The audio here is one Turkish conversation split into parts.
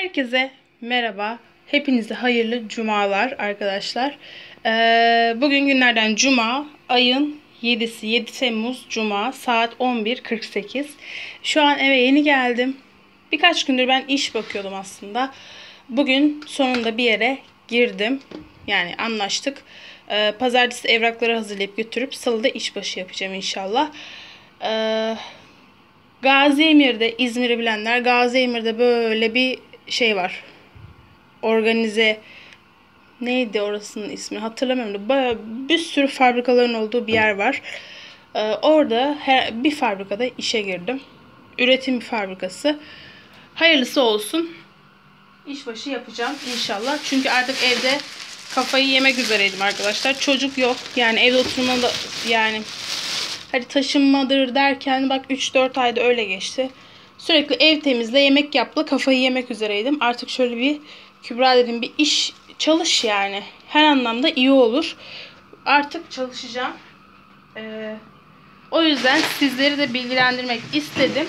Herkese merhaba. Hepinize hayırlı cumalar arkadaşlar. Ee, bugün günlerden cuma, ayın 7'si 7 Temmuz cuma saat 11.48. Şu an eve yeni geldim. Birkaç gündür ben iş bakıyordum aslında. Bugün sonunda bir yere girdim. Yani anlaştık. Ee, pazartesi evrakları hazırlayıp götürüp salıda işbaşı yapacağım inşallah. Ee, Gazi Emir'de İzmir'i bilenler Gazi Emir'de böyle bir şey var. Organize neydi orasının ismi hatırlamıyorum da bayağı bir sürü fabrikaların olduğu bir yer var. Ee, orada her, bir fabrikada işe girdim. Üretim fabrikası. Hayırlısı olsun. İşbaşı yapacağım inşallah. Çünkü artık evde kafayı yemek üzereydim arkadaşlar. Çocuk yok. Yani evde oturmalı yani hadi taşınmadır derken bak 3-4 ayda öyle geçti. Sürekli ev temizle, yemek yapla, kafayı yemek üzereydim. Artık şöyle bir Kübra dedim bir iş çalış yani. Her anlamda iyi olur. Artık çalışacağım. Ee, o yüzden sizleri de bilgilendirmek istedim.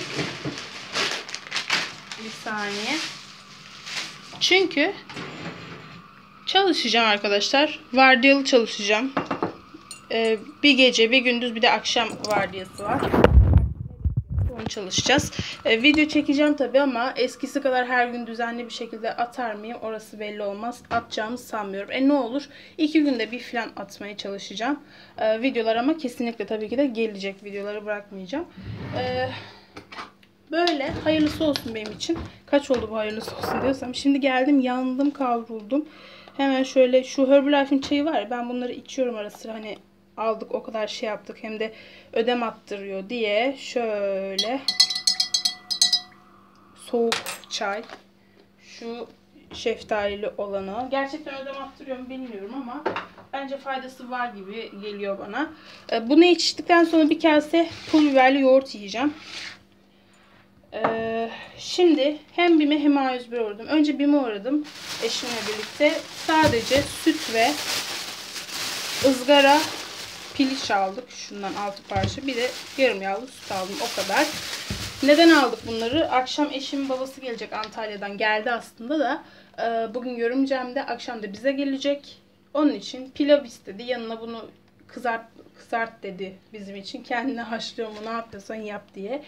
Bir saniye. Çünkü çalışacağım arkadaşlar. Vardiyalı çalışacağım. Ee, bir gece, bir gündüz, bir de akşam vardiyası var. Çalışacağız. Ee, video çekeceğim tabi ama eskisi kadar her gün düzenli bir şekilde atar mıyım? Orası belli olmaz. Atacağımı sanmıyorum. E ne olur? iki günde bir falan atmaya çalışacağım. Ee, videolar ama kesinlikle tabii ki de gelecek. Videoları bırakmayacağım. Ee, böyle hayırlısı olsun benim için. Kaç oldu bu hayırlısı olsun diyorsam. Şimdi geldim yandım kavruldum. Hemen şöyle şu Herbalife'in çayı var ya ben bunları içiyorum ara sıra hani aldık o kadar şey yaptık hem de ödem attırıyor diye şöyle soğuk çay şu şeftalili olanı gerçekten ödem attırıyor mu bilmiyorum ama bence faydası var gibi geliyor bana e, bunu içtikten sonra bir kase pul biberli yoğurt yiyeceğim ee, şimdi hem BİM'e hem A101'e uğradım. Önce BİM'e uğradım eşimle birlikte. Sadece süt ve ızgara piliç aldık. Şundan 6 parça. Bir de yarım yağlı süt aldım. O kadar. Neden aldık bunları? Akşam eşimin babası gelecek Antalya'dan. Geldi aslında da. E, bugün görümcem akşam da bize gelecek. Onun için pilav istedi. Yanına bunu kızart kızart dedi bizim için. Kendine haşlıyor mu ne yapıyorsan yap diye.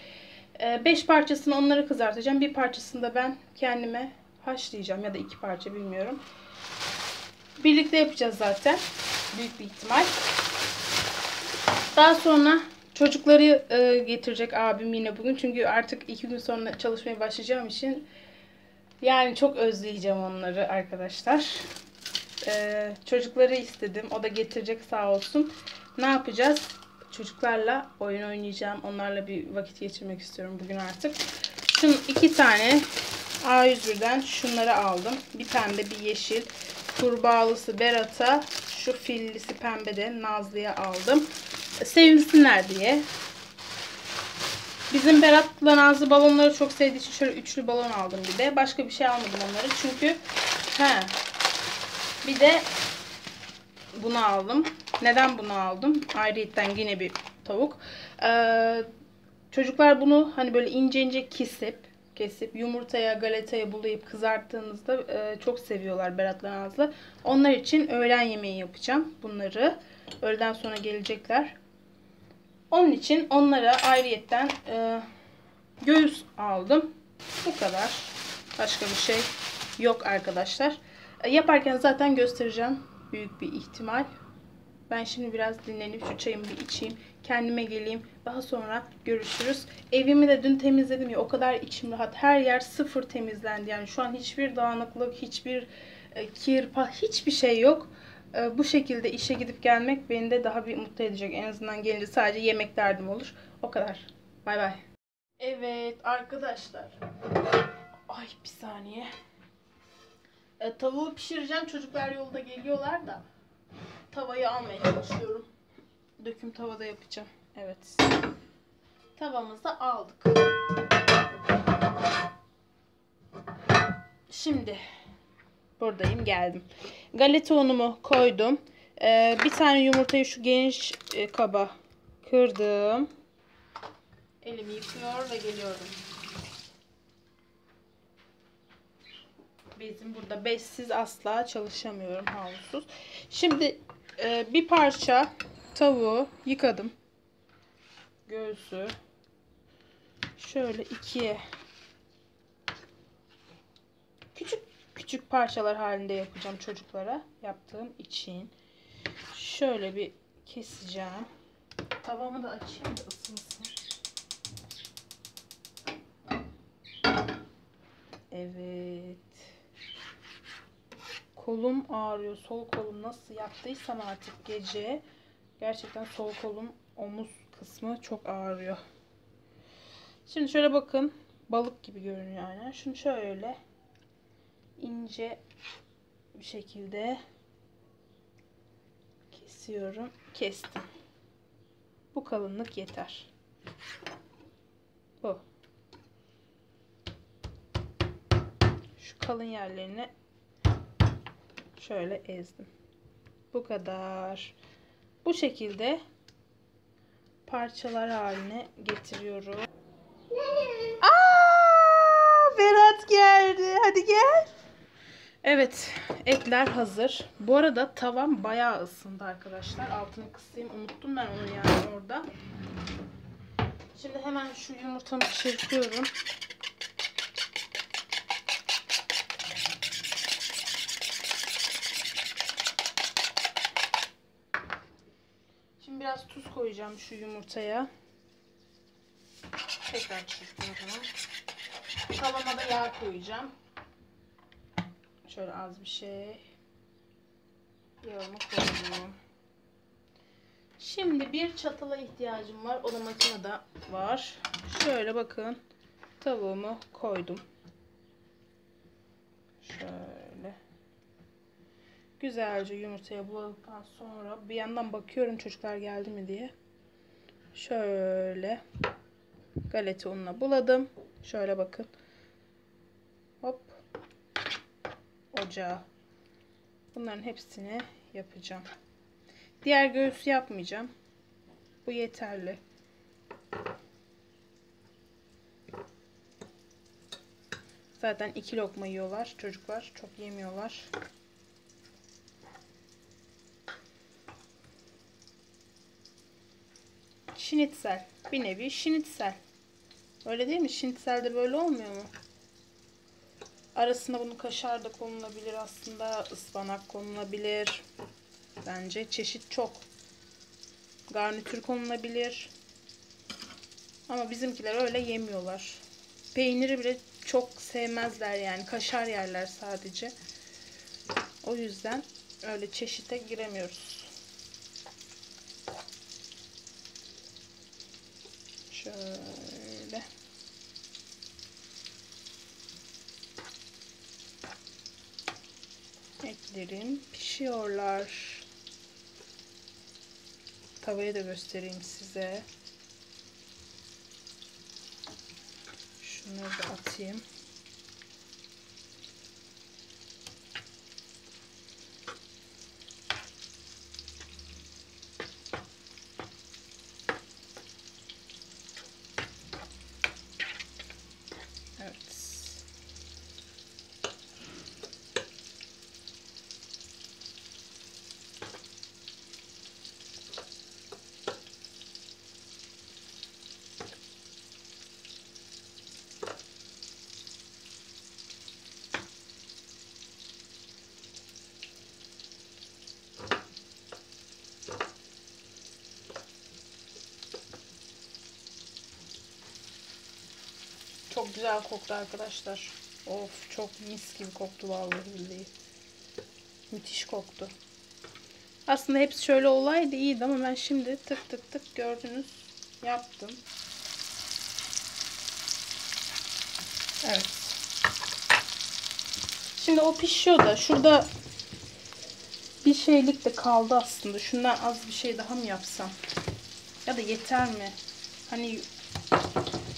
5 parçasını onları kızartacağım. Bir parçasını da ben kendime haşlayacağım. Ya da iki parça bilmiyorum. Birlikte yapacağız zaten. Büyük bir ihtimal. Daha sonra çocukları e, getirecek abim yine bugün. Çünkü artık iki gün sonra çalışmaya başlayacağım için yani çok özleyeceğim onları arkadaşlar. E, çocukları istedim. O da getirecek sağ olsun. Ne yapacağız? Çocuklarla oyun oynayacağım. Onlarla bir vakit geçirmek istiyorum bugün artık. Şunun iki tane A101'den şunları aldım. Bir pembe bir yeşil. Kurbağalısı Berat'a. Şu fillisi pembe de Nazlı'ya aldım sevinsinler diye. Bizim Berat'la Nazlı balonları çok sevdiği için şöyle üçlü balon aldım bir de. Başka bir şey almadım onları çünkü he, bir de bunu aldım. Neden bunu aldım? Ayrıyetten yine bir tavuk. Ee, çocuklar bunu hani böyle ince ince kesip kesip yumurtaya, galetaya bulayıp kızarttığınızda e, çok seviyorlar Berat'la Nazlı. Onlar için öğlen yemeği yapacağım bunları. Öğleden sonra gelecekler. Onun için onlara ayrıyetten e, göğüs aldım. Bu kadar. Başka bir şey yok arkadaşlar. E, yaparken zaten göstereceğim. Büyük bir ihtimal. Ben şimdi biraz dinlenip şu çayımı bir içeyim. Kendime geleyim. Daha sonra görüşürüz. Evimi de dün temizledim ya. O kadar içim rahat. Her yer sıfır temizlendi. Yani şu an hiçbir dağınıklık, hiçbir e, kir, hiçbir şey yok. Ee, bu şekilde işe gidip gelmek beni de daha bir mutlu edecek. En azından gelince sadece yemek derdim olur. O kadar. Bay bay. Evet arkadaşlar. Ay bir saniye. E, tavuğu pişireceğim. Çocuklar yolda geliyorlar da. Tavayı almaya çalışıyorum. Döküm tavada yapacağım. Evet. Tavamızı aldık. Şimdi buradayım geldim. Galeta unumu koydum. Ee, bir tane yumurtayı şu geniş e, kaba kırdım. Elimi yıkıyor ve geliyorum. bezim burada. Bezsiz asla çalışamıyorum havlusuz. Şimdi e, bir parça tavuğu yıkadım. Göğsü şöyle ikiye küçük küçük parçalar halinde yapacağım çocuklara yaptığım için. Şöyle bir keseceğim. Tavamı da açayım da ısınsın. Evet. Kolum ağrıyor. Sol kolum nasıl yaptıysam artık gece. Gerçekten sol kolum omuz kısmı çok ağrıyor. Şimdi şöyle bakın. Balık gibi görünüyor aynen. Şunu şöyle ince bir şekilde kesiyorum. Kestim. Bu kalınlık yeter. Bu. Şu kalın yerlerini şöyle ezdim. Bu kadar. Bu şekilde parçalar haline getiriyorum. Aa, Berat geldi. Hadi gel. Evet, etler hazır. Bu arada tavam bayağı ısındı arkadaşlar. Altını kısayım. Unuttum ben onu yani orada. Şimdi hemen şu yumurtamı çırpıyorum. Şimdi biraz tuz koyacağım şu yumurtaya. Tekrar çırpıyorum. Tavama da yağ koyacağım. Şöyle az bir şey. Yağımı koydum. Şimdi bir çatala ihtiyacım var. O da makinede var. Şöyle bakın. Tavuğumu koydum. Şöyle. Güzelce yumurtaya buladıktan sonra bir yandan bakıyorum çocuklar geldi mi diye. Şöyle galeta ununa buladım. Şöyle bakın. Hop. Ocağa. Bunların hepsini yapacağım. Diğer göğüsü yapmayacağım. Bu yeterli. Zaten iki lokma yiyorlar çocuklar. Çok yemiyorlar. Şinitsel. Bir nevi şinitsel. Öyle değil mi? Şinitsel de böyle olmuyor mu? Arasına bunu kaşar da konulabilir aslında. ıspanak konulabilir. Bence çeşit çok. Garnitür konulabilir. Ama bizimkiler öyle yemiyorlar. Peyniri bile çok sevmezler yani. Kaşar yerler sadece. O yüzden öyle çeşite giremiyoruz. Şöyle. Etlerim pişiyorlar. Tavayı da göstereyim size. Şunları da atayım. Evet. Çok güzel koktu arkadaşlar. Of çok mis gibi koktu vallahi billahi. Müthiş koktu. Aslında hepsi şöyle olaydı iyiydi ama ben şimdi tık tık tık gördünüz yaptım. Evet. Şimdi o pişiyor da şurada bir şeylik de kaldı aslında. Şundan az bir şey daha mı yapsam? Ya da yeter mi? Hani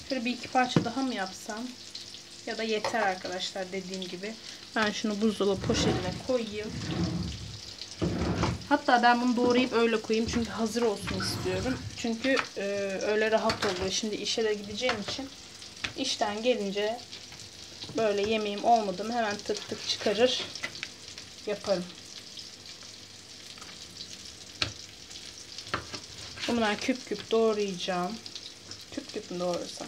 Şöyle bir iki parça daha mı yapsam? Ya da yeter arkadaşlar dediğim gibi. Ben şunu buzdolabı poşetine koyayım. Hatta ben bunu doğrayıp öyle koyayım. Çünkü hazır olsun istiyorum. Çünkü e, öyle rahat oluyor. Şimdi işe de gideceğim için işten gelince böyle yemeğim olmadı mı hemen tık tık çıkarır yaparım. Bunları küp küp doğrayacağım. Mü doğrasam?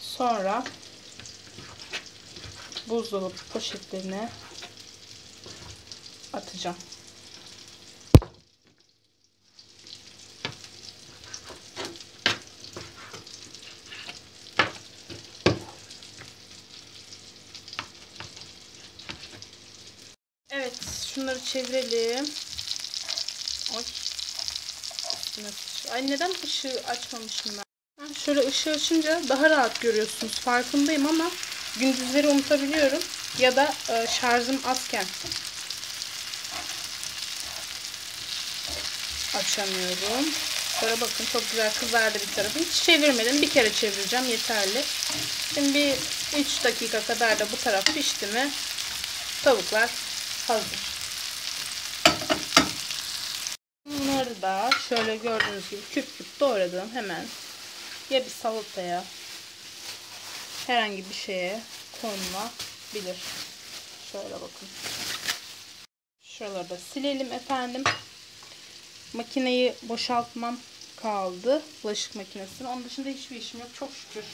Sonra buzdolabı poşetlerine atacağım. Evet, şunları çevirelim. Ay neden ışığı açmamışım ben? Ben şöyle ışığı açınca daha rahat görüyorsunuz. Farkındayım ama gündüzleri unutabiliyorum. Ya da e, şarjım azken açamıyorum. Şöyle bakın çok güzel kızardı bir tarafı. Hiç çevirmedim. Bir kere çevireceğim yeterli. Şimdi bir 3 dakika kadar da bu taraf pişti mi tavuklar hazır. Bunları da şöyle gördüğünüz gibi küp küp doğradım hemen. Ya bir salataya herhangi bir şeye konulabilir. Şöyle bakın. Şuraları da silelim efendim. Makineyi boşaltmam kaldı. Bulaşık makinesini. Onun dışında hiçbir işim yok. Çok şükür.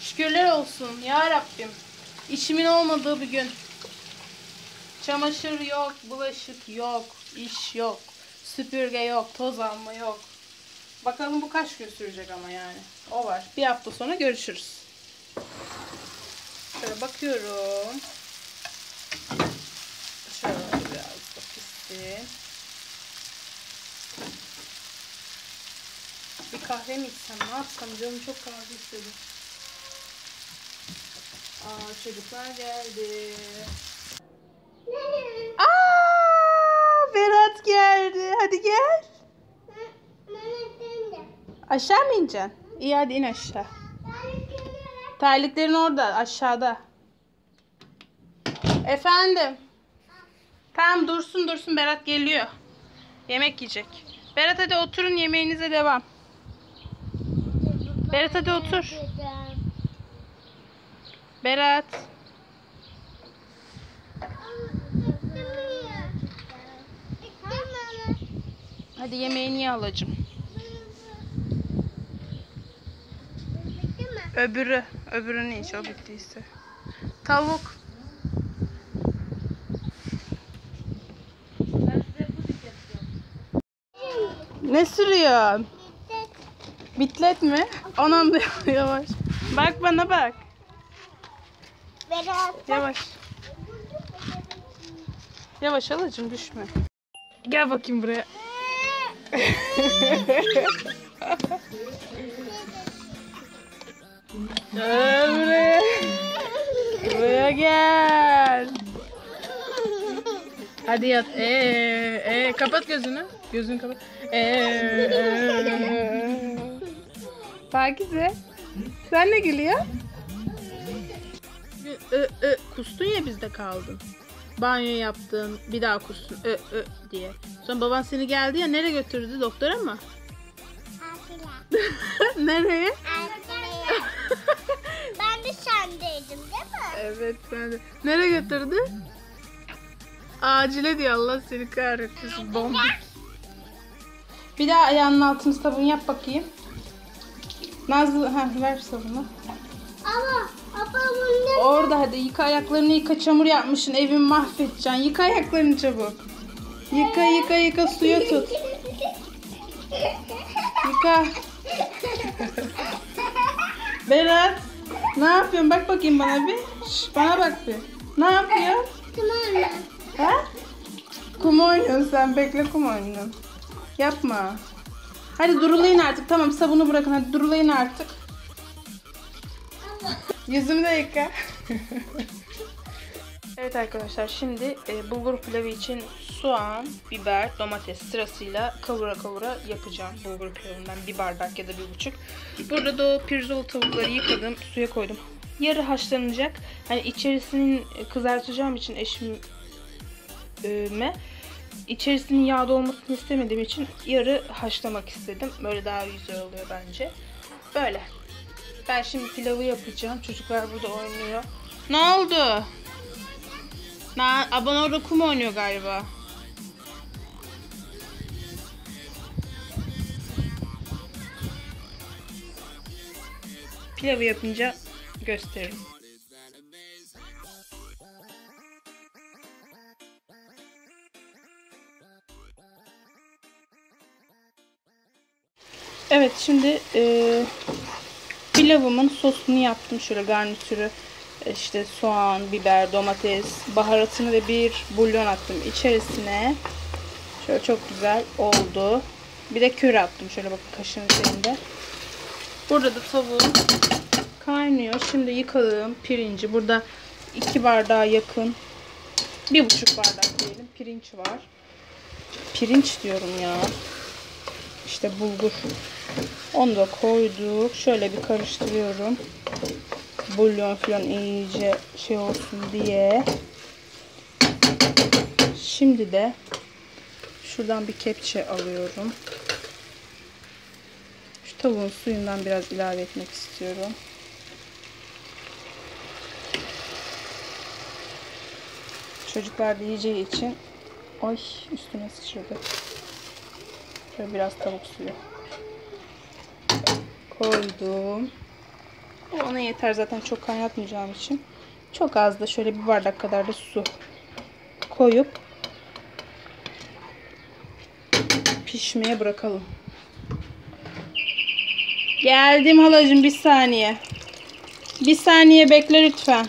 Şükürler olsun. Ya Rabbim. İşimin olmadığı bir gün. Çamaşır yok, bulaşık yok, iş yok, süpürge yok, toz alma yok. Bakalım bu kaç gün sürecek ama yani. O var. Bir hafta sonra görüşürüz. Şöyle bakıyorum. Şöyle biraz da pişsin. Bir kahve mi içsem ne yapsam canım çok kahve istedi. Aa çocuklar geldi. Aa. Hadi gel. Aşağı mı ineceksin? İyi hadi in aşağı. Terliklerin orada aşağıda. Efendim. Tamam dursun dursun Berat geliyor. Yemek yiyecek. Berat hadi oturun yemeğinize devam. Berat hadi otur. Berat. Hadi yemeğini ye alacım. Öbürü. Öbürünü iç o bittiyse. Tavuk. Ne sürüyorsun? Bitlet mi? Anam da yavaş. Bak bana bak. Yavaş. Yavaş alacım düşme. Gel bakayım buraya. Gel buraya. Gel. Hadi yat. Ee, ee, kapat gözünü. Gözünü kapat. Ee, ee. Pakize. Sen ne gülüyor? Ö, ö, kustun ya bizde kaldın. Banyo yaptın, bir daha kustun ö, ö diye. Sonra baban seni geldi ya nereye götürdü doktora mı? nereye? ben de sendeydim değil mi? Evet ben de. Nereye götürdü? Acile diyor Allah seni kahretmesin. Bomba. Bir daha ayağının altını sabun yap bakayım. Nazlı ha ver sabunu. Orada hadi yıka ayaklarını yıka çamur yapmışsın evimi mahvedeceksin. Yıka ayaklarını çabuk. Yıka yıka yıka suya tut. Yıka. Berat. Ne yapıyorsun? Bak bakayım bana bir. Şş, bana bak bir. Ne yapıyorsun? Ha? Kum oynuyorsun sen. Bekle kum oynuyorsun. Yapma. Hadi durulayın artık. Tamam sabunu bırakın. Hadi durulayın artık. Yüzümü de yıka. Evet arkadaşlar şimdi e, bulgur pilavı için soğan, biber, domates sırasıyla kavura kavura yapacağım bulgur pilavından bir bardak ya da bir buçuk. Burada da o pirzol tavukları yıkadım, suya koydum. Yarı haşlanacak. Hani içerisinin kızartacağım için eşim me içerisinin yağda olmasını istemediğim için yarı haşlamak istedim. Böyle daha güzel oluyor bence. Böyle. Ben şimdi pilavı yapacağım. Çocuklar burada oynuyor. Ne oldu? Na, aban orada kum oynuyor galiba. Pilavı yapınca gösteririm. Evet şimdi e, pilavımın sosunu yaptım. Şöyle garnitürü işte soğan, biber, domates, baharatını ve bir bulyon attım içerisine. Şöyle çok güzel oldu. Bir de köri attım. Şöyle bakın kaşığın üzerinde. Burada da tavuğum kaynıyor. Şimdi yıkadığım pirinci. Burada iki bardağa yakın bir buçuk bardak diyelim pirinç var. Pirinç diyorum ya. İşte bulgur. Onu da koyduk. Şöyle bir karıştırıyorum. Bulyon falan iyice şey olsun diye. Şimdi de şuradan bir kepçe alıyorum. Şu tavuğun suyundan biraz ilave etmek istiyorum. Çocuklar yiyeceği için Ay üstüne sıçradı. Şöyle biraz tavuk suyu. Koydum. O ona yeter zaten çok kaynatmayacağım için. Çok az da şöyle bir bardak kadar da su koyup pişmeye bırakalım. Geldim halacığım bir saniye. Bir saniye bekle lütfen.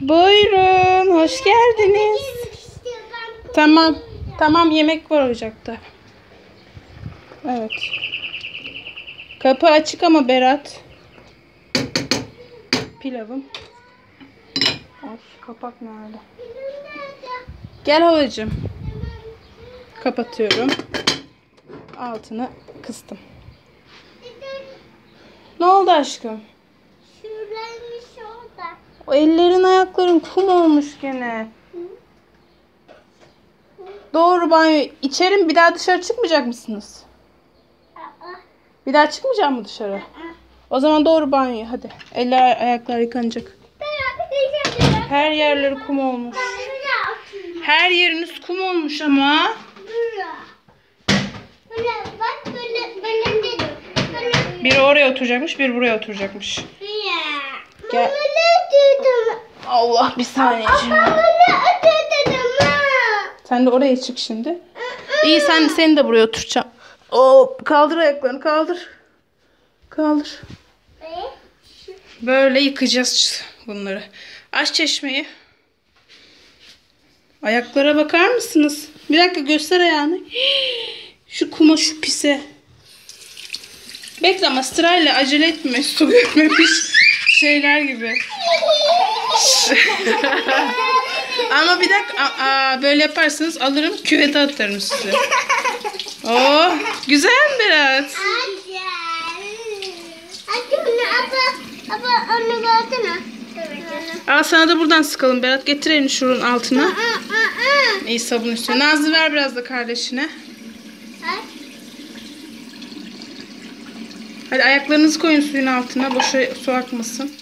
Buyurun, hoş geldiniz. Tamam, tamam yemek var ocakta. Evet. Kapı açık ama Berat. Pilavım. Ay, kapak nerede? Gel halacığım. Kapatıyorum. Altını kıstım. Ne oldu aşkım? şuradaymış orada. O ellerin ayakların kum olmuş gene. Doğru banyo. İçerim bir daha dışarı çıkmayacak mısınız? Bir daha çıkmayacak mı dışarı? O zaman doğru banyo hadi. Eller ayaklar yıkanacak. Her yerleri kum olmuş. Her yeriniz kum olmuş ama. Biri oraya oturacakmış, biri buraya oturacakmış. Gel. Allah bir saniye şimdi. Sen de oraya çık şimdi. İyi sen seni de buraya oturacağım. Hop kaldır ayaklarını kaldır. Kaldır. Böyle yıkayacağız bunları. Aç çeşmeyi. Ayaklara bakar mısınız? Bir dakika göster ayağını. Şu kuma şu pise. Bekle ama sırayla acele etme. Su görmemiş şeyler gibi. ama bir dakika aa, böyle yaparsanız alırım küvete atarım sizi. Oo, güzel mi Berat? Al sana da buradan sıkalım Berat. Getir elini şunun altına. İyi sabun üstüne. Nazlı ver biraz da kardeşine. Ha? Hadi ayaklarınızı koyun suyun altına. Boşa su akmasın.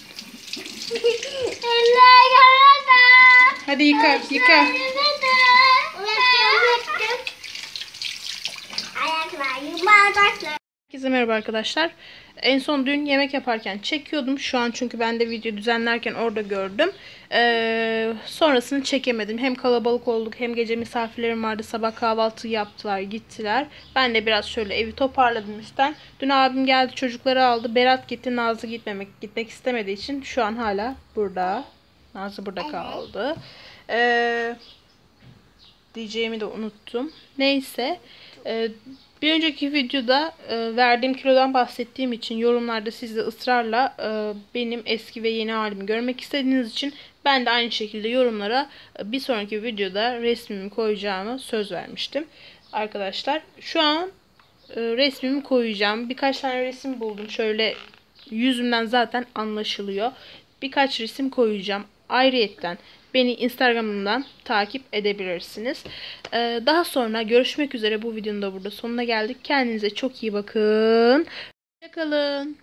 Hadi yıka, yıka. Yuvarlaklar. Herkese merhaba arkadaşlar. En son dün yemek yaparken çekiyordum. Şu an çünkü ben de video düzenlerken orada gördüm. Ee, sonrasını çekemedim. Hem kalabalık olduk hem gece misafirlerim vardı. Sabah kahvaltı yaptılar gittiler. Ben de biraz şöyle evi toparladım üstten. Dün abim geldi çocukları aldı. Berat gitti. Nazlı gitmemek gitmek istemediği için şu an hala burada. Nazlı burada kaldı. Ee, diyeceğimi de unuttum. Neyse. Ee, bir önceki videoda e, verdiğim kilodan bahsettiğim için yorumlarda siz de ısrarla e, benim eski ve yeni halimi görmek istediğiniz için ben de aynı şekilde yorumlara e, bir sonraki videoda resmimi koyacağımı söz vermiştim. Arkadaşlar şu an e, resmimi koyacağım. Birkaç tane resim buldum. Şöyle yüzümden zaten anlaşılıyor. Birkaç resim koyacağım. Ayrıyetten beni Instagram'dan takip edebilirsiniz. Ee, daha sonra görüşmek üzere bu videonun da burada sonuna geldik. Kendinize çok iyi bakın. Hoşçakalın.